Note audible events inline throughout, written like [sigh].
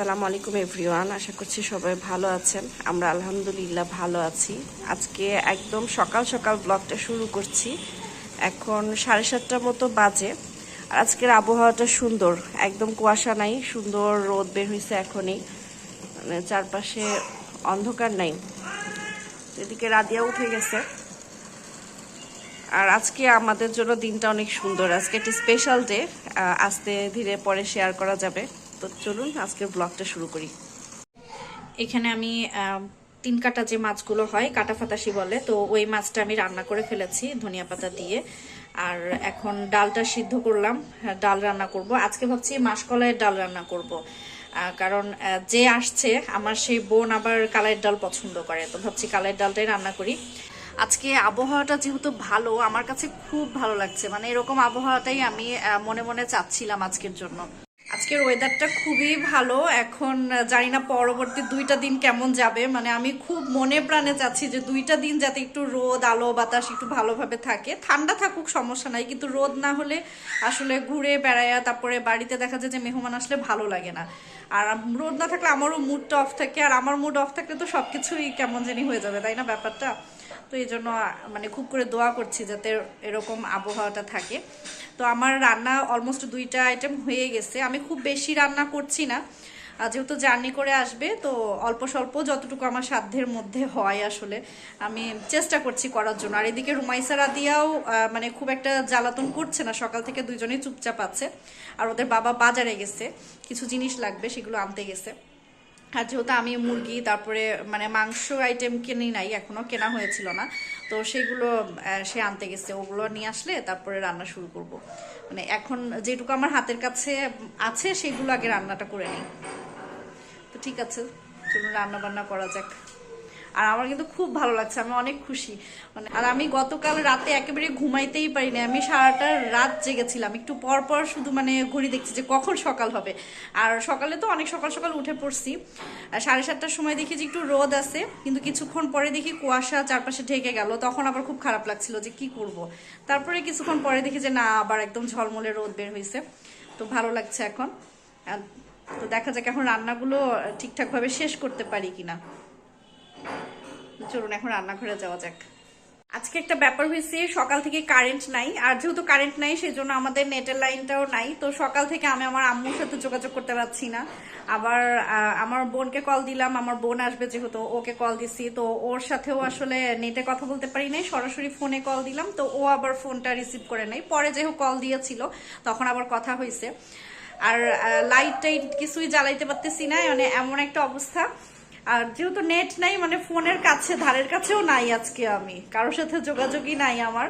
আসসালামু আলাইকুম, এভরিওয়ান। আশা করছি সবাই ভালো আছেন। আমরা আলহামদুলিল্লাহ ভালো আছি। আজকে একদম সকাল সকাল ব্লগটা শুরু করছি। এখন সাড়ে সাতটার মতো বাজে। আর আজকের আবহাওয়াটা সুন্দর। একদম কুয়াশা নাই, সুন্দর রোদ বের হয়েছে এখনই। মানে চারপাশে অন্ধকার নাই। এদিকে রাদিয়া উঠে গেছে। আর আজকে আমাদের জন্য দিনটা অনেক সুন্দর। আজকে একটি স্পেশাল ডে আস্তে ধীরে পরে শেয়ার করা যাবে। তো চলুন আজকের ব্লগটা শুরু করি। এখানে আমি তিন কাটা যে মাছগুলো হয় কাটা ফাতাসি বলে তো ওই মাছটা আমি রান্না করে ফেলেছি ধনিয়া পাতা দিয়ে। আর এখন ডালটা সিদ্ধ করলাম হ্যাঁ, ডাল রান্না করব। আজকে ভাবছি মাসকলাইয়ের ডাল রান্না করব কারণ যে আসছে আমার সেই বোন আবার কালাইয়ের ডাল পছন্দ করে তো ভাবছি কালাইয়ের ডালটাই রান্না করি। আজকে আবহাওয়াটা যেহেতু ভালো আমার কাছে খুব ভালো লাগছে মানে এরকম আবহাওয়াটাই আমি মনে মনে চাচ্ছিলাম আজকের জন্য। আজকের ওয়েদারটা খুবই ভালো। এখন জানি না পরবর্তী দুইটা দিন কেমন যাবে। মানে আমি খুব মনে প্রাণে চাচ্ছি যে দুইটা দিন যাতে একটু রোদ, আলো, বাতাস একটু ভালোভাবে থাকে। ঠান্ডা থাকুক, সমস্যা নাই। কিন্তু রোদ না হলে আসলে ঘুরে বেড়ায়া তারপরে বাড়িতে দেখা যায় যে মেহমান আসলে ভালো লাগে না। আর রোদ না থাকলে আমারও মুডটা অফ থাকে। আর আমার মুড অফ থাকলে তো সবকিছুই কেমন জানি হয়ে যাবে, তাই না ব্যাপারটা? তো এই জন্য মানে খুব করে দোয়া করছি যাতে এরকম আবহাওয়াটা থাকে। তো আমার রান্না অলমোস্ট দুইটা আইটেম হয়ে গেছে। আমি খুব বেশি রান্না করছি না। যেহেতু জার্নি করে আসবে, তো অল্প স্বল্প যতটুকু আমার সাধ্যের মধ্যে হয় আসলে, আমি চেষ্টা করছি করার জন্য। আর এদিকে রুমাইসা রাদিয়াও মানে খুব একটা জ্বালাতন করছে না। সকাল থেকে দুজনেই চুপচাপ আছে। আর ওদের বাবা বাজারে গেছে। কিছু জিনিস লাগবে, সেগুলো আনতে গেছে। আর যেহেতু আমি মুরগি, তারপরে মানে মাংস আইটেম কিনি নাই এখনও কেনা হয়েছিল না। তো সেগুলো সে আনতে গেছে। ওগুলো নিয়ে আসলে তারপরে রান্না শুরু করব। মানে এখন যেটুকু আমার হাতের কাছে আছে, সেগুলো আগে রান্নাটা করে নিই। তো ঠিক আছে, চলুন রান্না বান্না করা যাক। আর আমার কিন্তু খুব ভালো লাগছে, আমি অনেক খুশি। মানে আর আমি গতকাল রাতে একেবারে ঘুমাইতেই পারি না আমি সারাটা রাত জেগেছিলাম। একটু পর পর শুধু মানে ঘড়ি দেখছি যে কখন সকাল হবে। আর সকালে তো অনেক সকাল সকাল উঠে পড়ছি। আর সাড়ে সাতটার সময় দেখি যে একটু রোদ আছে, কিন্তু কিছুক্ষণ পরে দেখি কুয়াশা চারপাশে ঢেকে গেল। তখন আবার খুব খারাপ লাগছিল যে কি করব। তারপরে কিছুক্ষণ পরে দেখি যে না, আবার একদম ঝলমলে রোদ বের হয়েছে তো ভালো লাগছে এখন। তো দেখা যাক এখন রান্নাগুলো ঠিকঠাকভাবে শেষ করতে পারি কিনা। চলুন এখন রান্নাঘরে যাওয়া যাক। আজকে একটা ব্যাপার হয়েছে, সকাল থেকে কারেন্ট নাই। আর যেহেতু কারেন্ট নাই সেই জন্য আমাদের নেটের লাইনটাও নাই। তো সকাল থেকে আমি আমার আম্মুর সাথে যোগাযোগ করতে পারছি না। আবার আমার বোনকে কল দিলাম। আমার বোন আসবে যেহেতু, ওকে কল দিছি। তো ওর সাথেও আসলে নেটে কথা বলতে পারি নাই। সরাসরি ফোনে কল দিলাম। তো ও আবার ফোনটা রিসিভ করে নাই। পরে যেহেতু কল দিয়েছিল, তখন আবার কথা হয়েছে। আর লাইট টাইট কিছুই জ্বালাইতে পারতেছি না। মানে এমন একটা অবস্থা। আর যেহেতু নেট নাই মানে ফোনের কাছে, ধারের কাছেও নাই আজকে আমি। কারোর সাথে যোগাযোগই নাই আমার।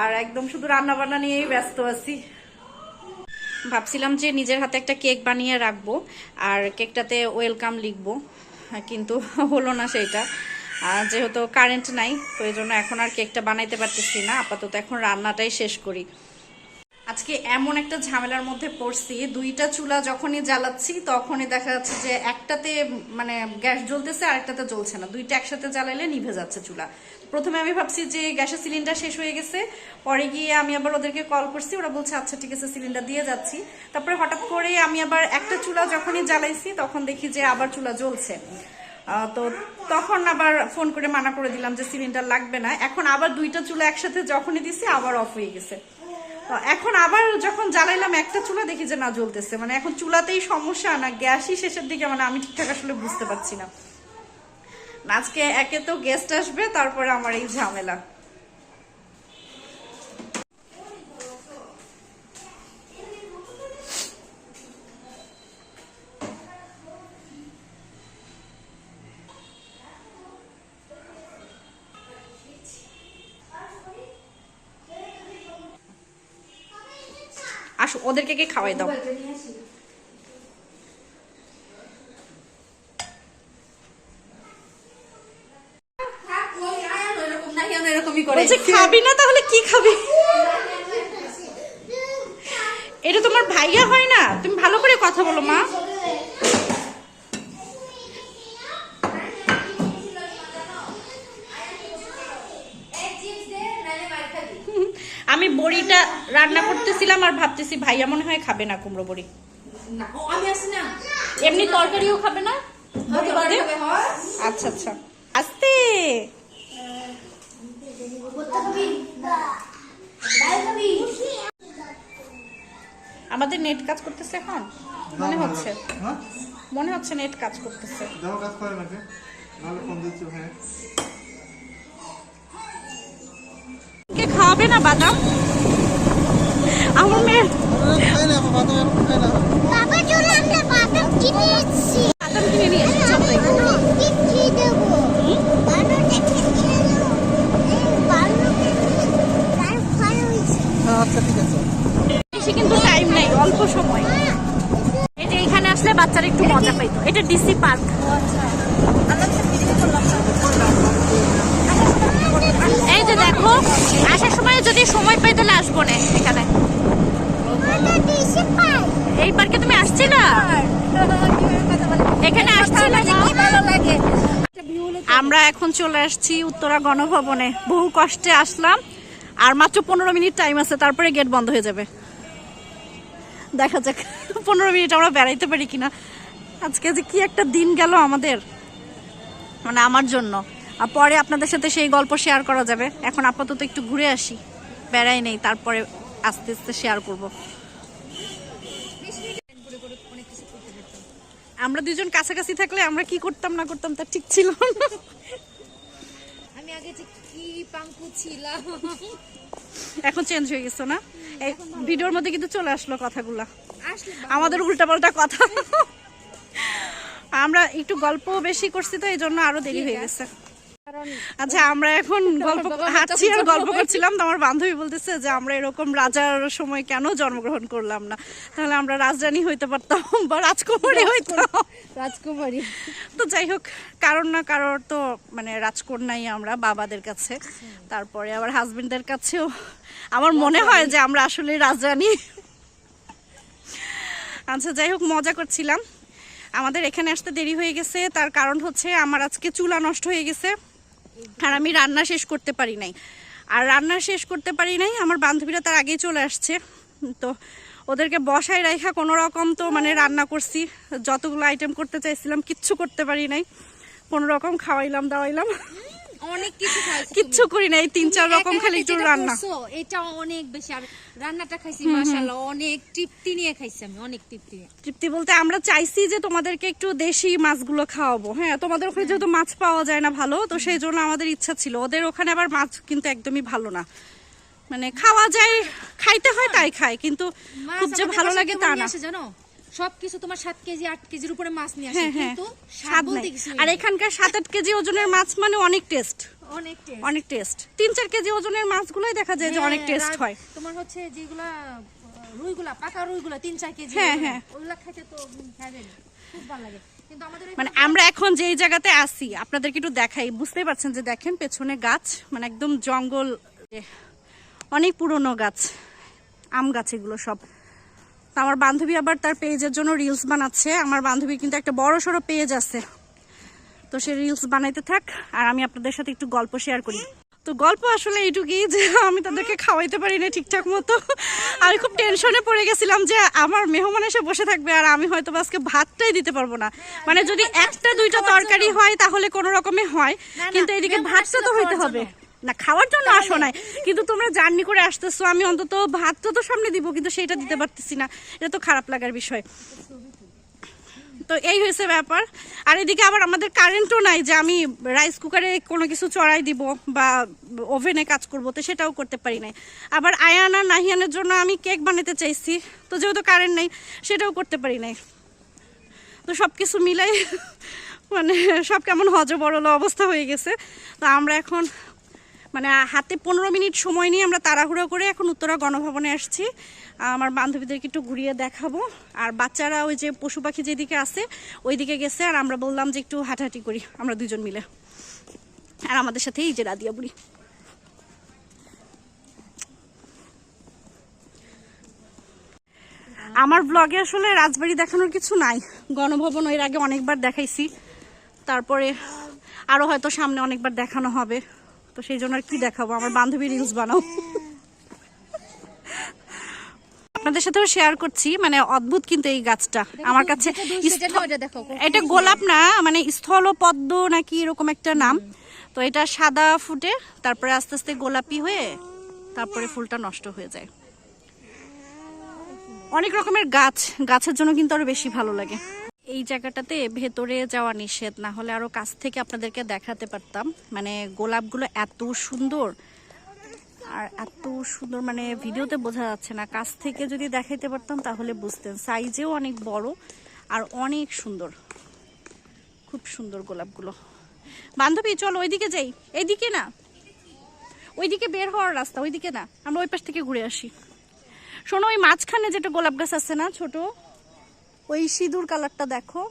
আর একদম শুধু রান্না বান্না নিয়েই ব্যস্ত আছি। ভাবছিলাম যে নিজের হাতে একটা কেক বানিয়ে রাখব, আর কেকটাতে ওয়েলকাম লিখব, কিন্তু হলো না সেইটা যেহেতু কারেন্ট নাই, তো এই জন্য এখন আর কেকটা বানাইতে পারতেছি না। আপাতত এখন রান্নাটাই শেষ করি। আজকে এমন একটা ঝামেলার মধ্যে পড়ছি। দুইটা চুলা যখনই জ্বালাচ্ছি, তখনই দেখা যাচ্ছে যে একটাতে মানে গ্যাস জ্বলতেছে আর একটাতে জ্বলছে না। দুইটা একসাথে জ্বালাইলে নিভে যাচ্ছে চুলা। প্রথমে আমি ভাবছি যে গ্যাসের সিলিন্ডার শেষ হয়ে গেছে। পরে গিয়ে আমি আবার ওদেরকে কল করছি, ওরা বলছে আচ্ছা ঠিক আছে, সিলিন্ডার দিয়ে যাচ্ছি। তারপরে হঠাৎ করে আমি আবার একটা চুলা যখনই জ্বালাইছি, তখন দেখি যে আবার চুলা জ্বলছে। তো তখন আবার ফোন করে মানা করে দিলাম যে সিলিন্ডার লাগবে না। এখন আবার দুইটা চুলা একসাথে যখনই দিছি, আবার অফ হয়ে গেছে। তো এখন আবার যখন জ্বালাইলাম, একটা চুলা দেখি যে না জ্বলতেছে। মানে এখন চুলাতেই সমস্যা না, গ্যাসই শেষের দিকে মানে আমি ঠিকঠাক আসলে বুঝতে পারছি না। আজকে একে তো গেস্ট আসবে, তারপরে আমার এই ঝামেলা। আসো ওদেরকে কে খাওয়াই দাও। খাবি না তাহলে কি খাবি? এটা তোমার ভাইয়া হয় না? তুমি ভালো করে কথা বলো মা আমি বড়িটা আর ভাবতেছি ভাইয়া মনে হয় খাবে না কুমড়ো বড়ি। না ও আমি আসি না। এমনি তরকারিও খাবে না? হতে আচ্ছা আচ্ছা। আস্তে। আমাদের নেট কাজ করতেছে এখন? মনে হচ্ছে। হ্যাঁ? মনে হচ্ছে নেট কাজ করতেছে। কাজ করে ফোন দিচ্ছি কে খাওয়াবে না বাদাম? আমার বানুকে তার ভালো হয়েছে। আচ্ছা ঠিক আছে। বেশি কিন্তু টাইম নেই অল্প সময়। যে এখানে আসলে বাচ্চারা একটু মজা পাইতো। এটা ডিসি পার্ক এই যে দেখো আসার সময় যদি সময় পাই তাহলে আসব না এখানে। এই পার্কে তুমি আসছিলা [laughs] এখানে আসছিলা ভালো লাগে। আমরা এখন চলে আসছি উত্তরা গণভবনে। বহু কষ্টে আসলাম আর মাত্র পনেরো মিনিট টাইম আছে তারপরে গেট বন্ধ হয়ে যাবে। দেখা যাক [laughs] পনেরো মিনিট আমরা বেড়াইতে পারি কিনা। আজকে যে কি একটা দিন গেল আমাদের মানে আমার জন্য। আর পরে আপনাদের সাথে সেই গল্প শেয়ার করা যাবে। এখন আপাতত একটু ঘুরে আসি। বেড়াই নেই তারপরে আস্তে আস্তে শেয়ার করব। আমরা দুজন কাছাকাছি থাকলে আমরা কি করতাম না করতাম তা ঠিক ছিল না। আমি আগে যে কি পাঙ্কু ছিলাম। এখন চেঞ্জ হয়ে গেছো না? এই ভিডিওর মধ্যে কিন্তু চলে আসলো কথাগুলা। আমাদের উল্টাপাল্টা কথা। আমরা একটু গল্প বেশি করছি তো এই জন্য আরও দেরি হয়ে গেছে। আচ্ছা আমরা এখন গল্প হাঁটছি আর গল্প করছিলাম তো আমার বান্ধবী বলতেছে যে আমরা এরকম রাজার সময় কেন জন্মগ্রহণ করলাম না? তাহলে আমরা রাজরানী হইতে পারতাম বা রাজকুমারী হইতাম। রাজকুমারী। তো যাই হোক কারণ না কারোর তো মানে রাজকন্যাই আমরা বাবাদের কাছে। তারপরে আবার হাজবেন্ডদের কাছেও। আমার মনে হয় যে আমরা আসলে রাজরানী। আচ্ছা যাই হোক মজা করছিলাম। আমাদের এখানে আসতে দেরি হয়ে গেছে। তার কারণ হচ্ছে আমার আজকে চুলা নষ্ট হয়ে গেছে। আর আমি রান্না শেষ করতে পারি নাই। আর রান্না শেষ করতে পারি নাই, আমার বান্ধবীরা তার আগেই চলে আসছে। তো ওদেরকে বসায় রাখা কোনো রকম তো মানে রান্না করছি, যতগুলো আইটেম করতে চাইছিলাম, কিচ্ছু করতে পারি নাই। কোনো রকম খাওয়াইলাম, দাওয়াইলাম। অনেক কিছু খাইছি কিচ্ছু করি নাই তিন চার রকম খালি একটু রান্না। এটা অনেক বেশি আর রান্নাটা খাইছি মাশাআল্লাহ অনেক তৃপ্তি নিয়ে খাইছি আমি অনেক তৃপ্তি। তৃপ্তি বলতে আমরা চাইছি যে তোমাদেরকে একটু দেশি মাছগুলো খাওয়াবো হ্যাঁ? তোমাদের ওখানে যেহেতু মাছ পাওয়া যায় না ভালো তো সেই জন্য আমাদের ইচ্ছা ছিল। ওদের ওখানে আবার মাছ কিন্তু একদমই ভালো না। মানে খাওয়া যায় খাইতে হয় তাই খায় কিন্তু খুব যে ভালো লাগে তা না। জানো? সবকিছু তোমার সাত কেজি আট কেজির উপরে মাছ নিয়ে আসে হ্যাঁ হ্যাঁ। কিন্তু স্বাদ বলতে কিছু আর এখানকার সাত আট কেজি ওজনের মাছ মানে অনেক টেস্ট। অনেক taste। অনেক টেস্ট। তিন চার কেজি ওজনের মাছগুলোই দেখা যায় যে অনেক হ্যাঁ, টেস্ট হয়। তোমার হচ্ছে যেগুলা রুইগুলা পাকা রুইগুলা তিন চার কেজি হ্যাঁ, হ্যাঁ। ওগুলা খাইতে তো খাবেন খুব ভালো লাগে। মানে আমরা এখন যেই জায়গাতে আসি আপনাদেরকে একটু দেখাই। বুঝতেই পারছেন যে দেখেন পেছনে গাছ মানে একদম জঙ্গল অনেক পুরনো গাছ আম গাছ এগুলো সব। আমার বান্ধবী আবার তার পেজের জন্য রিলস বানাচ্ছে। আমার বান্ধবীর কিন্তু একটা বড় সড়ো পেজ আছে। তো সে রিলস বানাইতে থাক আর আমি আপনাদের সাথে একটু গল্প শেয়ার করি। তো গল্প আসলে এইটুকুই যে আমি তাদেরকে খাওয়াইতে পারি না ঠিকঠাক মতো। আমি খুব টেনশনে পড়ে গেছিলাম যে আমার মেহমান এসে বসে থাকবে আর আমি হয়তো আজকে ভাতটাই দিতে পারব না। মানে যদি একটা দুইটা তরকারি হয় তাহলে কোনো রকমে হয়। কিন্তু এদিকে ভাতটা তো হইতে হবে। না খাওয়ার জন্য আসো নাই। কিন্তু তোমরা জার্নি করে আসতেছো আমি অন্তত ভাতটা তো সামনে দিব কিন্তু সেটা দিতে পারতেছি না। এটা তো খারাপ লাগার বিষয়। তো এই হয়েছে ব্যাপার। আর এদিকে আবার আমাদের কারেন্টও নাই যে আমি রাইস কুকারে কোনো কিছু চড়াই দিব বা ওভেনে কাজ করব তো সেটাও করতে পারি নাই। আবার আয়ান আর নাহিয়ানের জন্য আমি কেক বানাতে চাইছি তো যেহেতু কারেন্ট নেই সেটাও করতে পারি নাই। তো সব কিছু মিলাই মানে সব কেমন হজবরল অবস্থা হয়ে গেছে। তো আমরা এখন মানে হাতে পনেরো মিনিট সময় নিয়ে আমরা তাড়াহুড়ো করে এখন উত্তরা গণভবনে আসছি। আমার বান্ধবীদেরকে একটু ঘুরিয়ে দেখাবো। আর বাচ্চারা ওই যে পশু পাখি যেদিকে আছে, ওইদিকে গেছে। আর আমরা বললাম যে একটু হাঁটাহাঁটি করি, আমরা দুজন মিলে। আর আমাদের সাথে এই যে রাদিয়া বুড়ি। আমার ব্লগে আসলে রাজবাড়ি দেখানোর কিছু নাই। গণভবন এর আগে অনেকবার দেখাইছি। তারপরে আরও হয়তো সামনে অনেকবার দেখানো হবে। তো সেই জন্য আর কি দেখাবো? আমার বান্ধবী রিলস বানাও। আপনাদের সাথেও শেয়ার করছি মানে অদ্ভুত কিন্তু এই গাছটা। আমার কাছে এটা গোলাপ না মানে স্থল পদ্ম নাকি এরকম একটা নাম। তো এটা সাদা ফুটে তারপরে আস্তে আস্তে গোলাপি হয়ে তারপরে ফুলটা নষ্ট হয়ে যায়। অনেক রকমের গাছ গাছের জন্য কিন্তু আরও বেশি ভালো লাগে। এই জায়গাটাতে ভেতরে যাওয়া নিষেধ, না হলে আরও কাছ থেকে আপনাদেরকে দেখাতে পারতাম। মানে গোলাপগুলো এত সুন্দর, আর এত সুন্দর মানে ভিডিওতে বোঝা যাচ্ছে না। কাছ থেকে যদি দেখাইতে পারতাম তাহলে বুঝতেন। সাইজেও অনেক বড় আর অনেক সুন্দর। খুব সুন্দর গোলাপগুলো। বান্ধবী, চলো ওইদিকে যাই। এইদিকে না। ওইদিকে বের হওয়ার রাস্তা, ওইদিকে না। আমরা ওই পাশ থেকে ঘুরে আসি। শোনো, ওই মাঝখানে যেটা গোলাপ গাছ আছে না, ছোট ওই সিঁদুর কালারটা দেখো।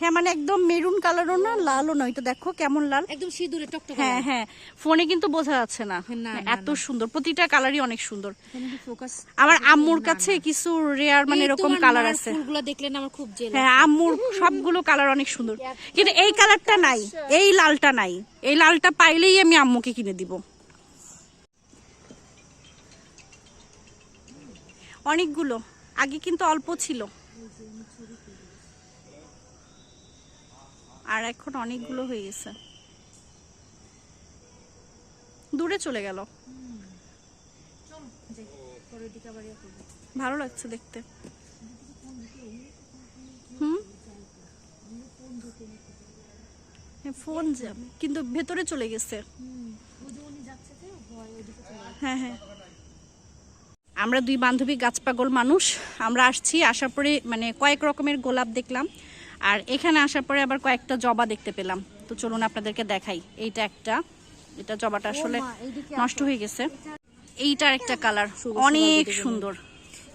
হ্যাঁ মানে একদম মেরুন কালারও না লালও না ওইটা দেখো কেমন লাল। একদম সিঁদুরে টকটক হ্যাঁ হ্যাঁ ফোনে কিন্তু বোঝা যাচ্ছে না। না, এত সুন্দর প্রতিটা কালারই অনেক সুন্দর। আমার আম্মুর কাছে কিছু রেয়ার মানে এরকম কালার আছে। ফুলগুলো দেখলে না আমার খুব জেলা। হ্যাঁ আম্মুর সবগুলো কালার অনেক সুন্দর। কিন্তু এই কালারটা নাই এই লালটা নাই। এই লালটা পাইলেই আমি আম্মুকে কিনে দিব। অনেকগুলো। আগে কিন্তু অল্প ছিল। আর এখন অনেকগুলো হয়ে গেছে। দূরে চলে গেল। ভালো লাগছে দেখতে। হুম? হ্যাঁ, ফোন যাবে কিন্তু ভেতরে চলে গেছে। হ্যাঁ হ্যাঁ। আমরা দুই বান্ধবী গাছ পাগল মানুষ। আমরা আসছি আসার পরে মানে কয়েক রকমের গোলাপ দেখলাম। আর এখানে আসার পরে আবার কয়েকটা জবা দেখতে পেলাম। তো চলুন আপনাদেরকে দেখাই। এইটা একটা। এটা জবাটা আসলে নষ্ট হয়ে গেছে। এইটার একটা কালার। অনেক সুন্দর।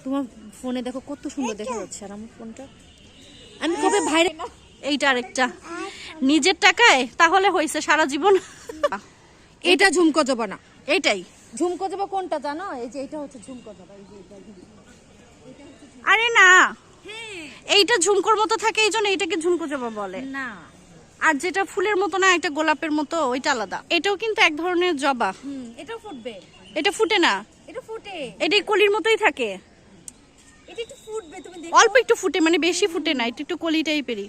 তোমার ফোনে দেখো কত সুন্দর দেখা যাচ্ছে আর আমার ফোনটা। আমি কবে ভাইরে এইটা আরেকটা। নিজের টাকায়? তাহলে হয়েছে সারা জীবন। এটা ঝুমকো জবা না এইটাই। ঝুমকো জবা কোনটা জানো? এই যে এটা হচ্ছে ঝুমকো জবা এই যে এটা আরে না। এইটা ঝুমকোর মতো থাকে এই জন্য এইটাকে ঝুমকো জবা বলে। না। আর যেটা ফুলের মতো না একটা গোলাপের মতো ওইটা আলাদা। এটাও কিন্তু এক ধরনের জবা। হুম এটাও ফুটবে। এটা ফুটে না? এটা ফুটে। এটা কলির মতোই থাকে। এটা একটু ফুটবে তুমি দেখো। অল্প একটু ফুটে মানে বেশি ফুটে না এটা একটু কলি টাইপেরই।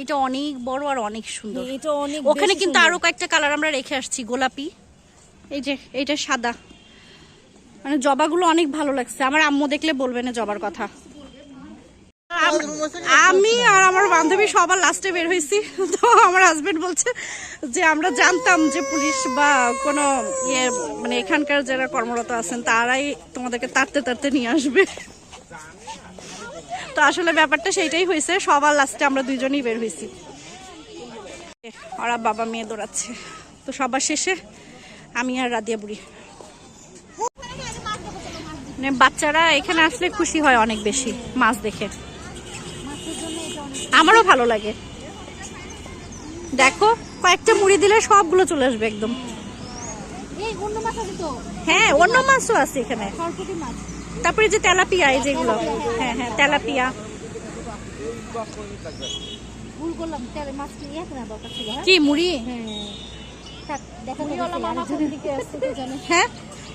এটা অনেক বড় আর অনেক সুন্দর। এটা অনেক ওখানে কিন্তু আরও কয়েকটা কালার আমরা রেখে আসছি গোলাপি। এই যে, এইটা সাদা। মানে জবাগুলো অনেক ভালো লাগছে। আমার আম্মু দেখলে বলবে না জবার কথা। আমি আর আমার বান্ধবী সবার লাস্টে বের হয়েছি। তো আমার হাজবেন্ড বলছে যে, আমরা জানতাম যে পুলিশ বা কোনো ইয়ে মানে এখানকার যারা কর্মরত আছেন, তারাই তোমাদেরকে তাড়তে তাড়তে নিয়ে আসবে। তো আসলে ব্যাপারটা সেইটাই হয়েছে। সবার লাস্টে আমরা দুইজনই বের হয়েছি। ওরা বাবা মেয়ে দৌড়াচ্ছে। তো সবার শেষে আমি আর রাদিয়া বুড়ি। মানে বাচ্চারা এখানে আসলে খুশি হয় অনেক বেশি মাছ দেখে। আমারও ভালো লাগে। দেখো কয়েকটা মুড়ি দিলে সবগুলো চলে আসবে একদম। হ্যাঁ অন্য মাছও আছে এখানে। তারপরে যে তেলাপিয়া এই যেগুলো। হ্যাঁ হ্যাঁ তেলাপিয়া। হ্যাঁ? কি মুড়ি? হ্যাঁ। হ্যাঁ?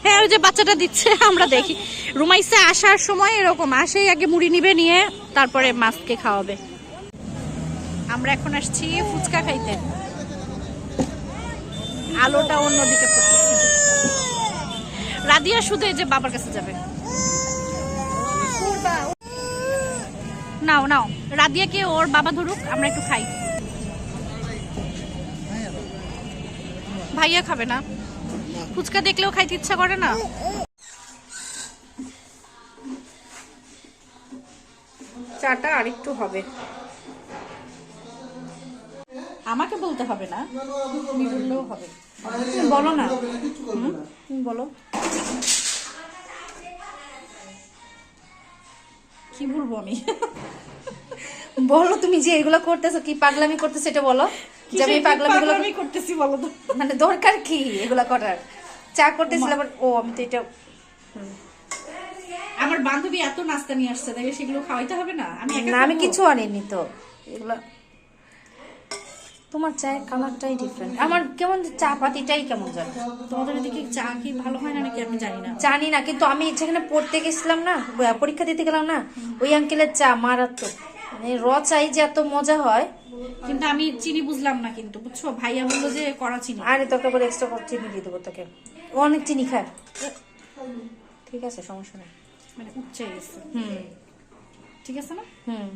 হ্যাঁ ওই যে বাচ্চাটা দিচ্ছে আমরা দেখি। রুমাইসে আসার সময় এরকম আসেই আগে মুড়ি নিবে নিয়ে তারপরে মাছকে খাওয়াবে। আমরা এখন আসছি ফুচকা খাইতে। আলোটা অন্যদিকে পড়তেছে। রাদিয়া শুধু এই যে বাবার কাছে যাবে। নাও নাও। রাদিয়াকে ওর বাবা ধরুক আমরা একটু খাই। ভাইয়া খাবে না। ফুচকা দেখলেও খাইতে ইচ্ছা করে না। চাটা আরেকটু হবে। আমাকে বলতে হবে না, তুমি বললেও হবে। তুমি বলো না। তুমি বলো। কি বলব আমি? বলো তুমি যে এগুলো করতেছো, কি পাগলামি করতেছো, এটা বলো। যে আমি পাগলামি করতেছি বলো তো। মানে দরকার কি এগুলা করার? চা করতেছিলাম ও আমি তো এটা আমার বান্ধবী এত নাস্তা নিয়ে আসছে তাই সেগুলো খাওয়াইতে হবে না? আমি না আমি কিছু আনিনি তো। এগুলো তোমার চায়ের কালারটাই ডিফারেন্ট আমার কেমন চা পাতিটাই কেমন জানি তোমাদের এদিকে চা কি ভালো হয় না নাকি আমি জানি না। জানি না কিন্তু আমি যেখানে পড়তে গেছিলাম না পরীক্ষা দিতে গেলাম না ওই আঙ্কেলের চা মারাত্মক। মানে র চাই যে এত মজা হয় কিন্তু আমি চিনি বুঝলাম না কিন্তু বুঝছ? ভাইয়া বলল যে করা চিনি। আরে তোকে বলে এক্সট্রা চিনি দিয়ে দেবো তোকে। অনেক চিনি খায়। ঠিক আছে সমস্যা নেই। মানে উচ্চে গেছে। হুম। ঠিক আছে না? হুম।